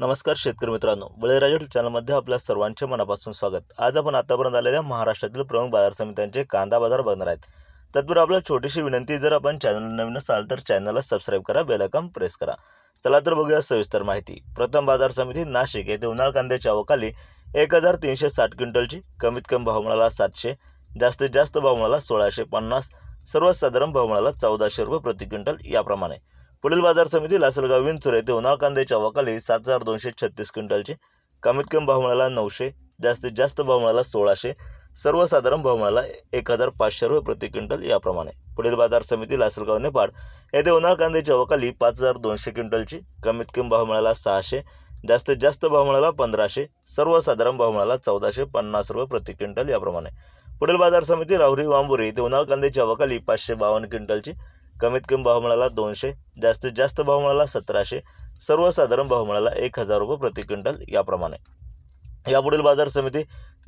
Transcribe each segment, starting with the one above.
नमस्कार शेतकरी मित्रांनो. बळीराजा यूट्यूब चॅनलमध्ये आपल्या सर्वांचे मनापासून स्वागत. आज आपण आतापर्यंत आलेल्या महाराष्ट्रातील प्रमुख बाजार समित्यांचे कांदा बाजार बघणार आहेत. तत्पूर्वी आपल्याला छोटीशी विनंती जर आपण चॅनल नवीन असाल तर चॅनलला सबस्क्राईब करा बेलकम प्रेस करा. चला तर बघूया सविस्तर माहिती. प्रथम बाजार समिती नाशिक येथे उन्हाळ कांद्याच्या अवकाली एक हजार तीनशे साठ क्विंटलची कमीत कमी भाव मिळाला सातशे जास्तीत जास्त भाव मिळाला सोळाशे पन्नास सर्वसाधारण भाव मिळाला चौदाशे रुपये प्रति क्विंटल याप्रमाणे. पुढील बाजार समिती लासलगाव विंचूर येथे उन्हाळ कांद्याच्या वकाली सात हजार दोनशे छत्तीस क्विंटलची. कमीत कमी भाव मिळाला नऊशे जास्तीत जास्त भाव मिळाला सोळाशे सर्वसाधारण भाव मिळाला एक हजार पाचशे रुपये प्रति क्विंटल याप्रमाणे. पुढील बाजार समिती लासलगाव नेपाळ येथे उन्हाळ कांद्याच्या अवकाली पाच हजार दोनशे क्विंटलची. कमीत कमी भाव मिळाला सहाशे जास्तीत जास्त भाव मिळाला पंधराशे सर्वसाधारण भाव मिळाला चौदाशे पन्नास रुपये प्रति क्विंटल याप्रमाणे. पुढील बाजार समिती राहुरी वांबुरी येथे उन्हाळ कांद्याच्या अवकाली पाचशे बावन्न क्विंटलची. कमीत कमी भाव मिळाला दोनशे जास्तीत जास्त भाव मिळाला सतराशे सर्वसाधारण भाव मिळाला एक हजार रुपये प्रति क्विंटल याप्रमाणे. यापुढील बाजार समिती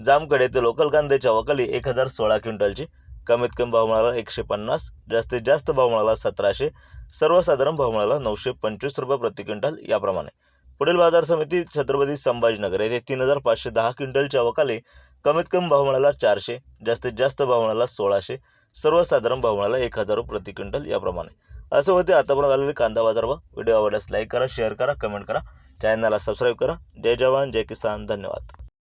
जामखेड येथे लोकल कांद्याच्या वकाली एक हजार सोळा क्विंटलची कमीत कमी भाव मिळाला एकशे पन्नास जास्तीत जास्त भाव मिळाला सतराशे सर्वसाधारण भाव मिळाला नऊशे पंचवीस रुपये प्रति क्विंटल याप्रमाणे. पुढील बाजार समिती छत्रपती संभाजीनगर येथे तीन हजार पाचशे दहा क्विंटलच्या वकाली कमीत कमी भाव मिळाला चारशे जास्तीत जास्त भाव मिळाला सोळाशे सर्वसाधारण भाव मिळाला एक हजार रुपये प्रति क्विंटल याप्रमाणे. असं होते आतापर्यंत आलेले कांदा बाजार भाव. व्हिडिओ आवडल्यास लाईक करा शेअर करा कमेंट करा. चॅनलला सबस्क्राईब करा. जय जवान जय किसान. धन्यवाद.